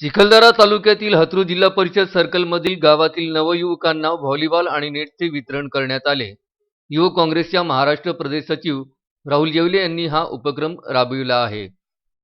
चिखलदरा तालुक्यातील हत्रू जिल्हा परिषद सर्कलमधील गावातील नवयुवकांना व्हॉलीबॉल आणि नेटचे वितरण करण्यात आले. युवक काँग्रेसच्या महाराष्ट्र प्रदेश सचिव राहुल येवले यांनी हा उपक्रम राबविला आहे.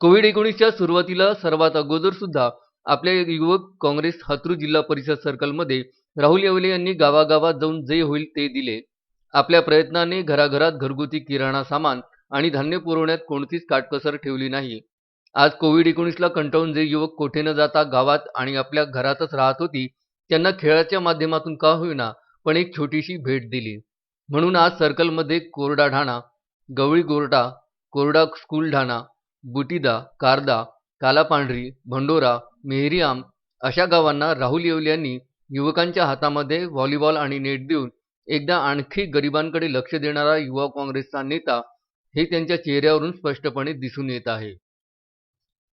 कोविड एकोणीसच्या सुरुवातीला सर्वात अगोदर सुद्धा आपल्या युवक काँग्रेस हत्रू जिल्हा परिषद सर्कलमध्ये राहुल येवले यांनी गावागावात जाऊन जे होईल ते दिले. आपल्या प्रयत्नाने घराघरात घरगुती किराणा सामान आणि धान्य पुरवण्यात कोणतीच काटकसर ठेवली नाही. आज कोविड एकोणीसला कंटाळून जे युवक कोठे न जाता गावात आणि आपल्या घरातच राहत होती त्यांना खेळाच्या माध्यमातून का होईना पण एक छोटीशी भेट दिली. म्हणून आज सर्कलमध्ये कोरडा ढाणा गवळी गोरटा कोरडा स्कूल ढाणा बुटीदा कारदा कालापांढरी भंडोरा मेहरीआम अशा गावांना राहुल येवले यांनी युवकांच्या हातामध्ये व्हॉलीबॉल आणि नेट देऊन एकदा आणखी गरिबांकडे लक्ष देणारा युवा काँग्रेसचा नेता हे त्यांच्या चेहऱ्यावरून स्पष्टपणे दिसून येत आहे.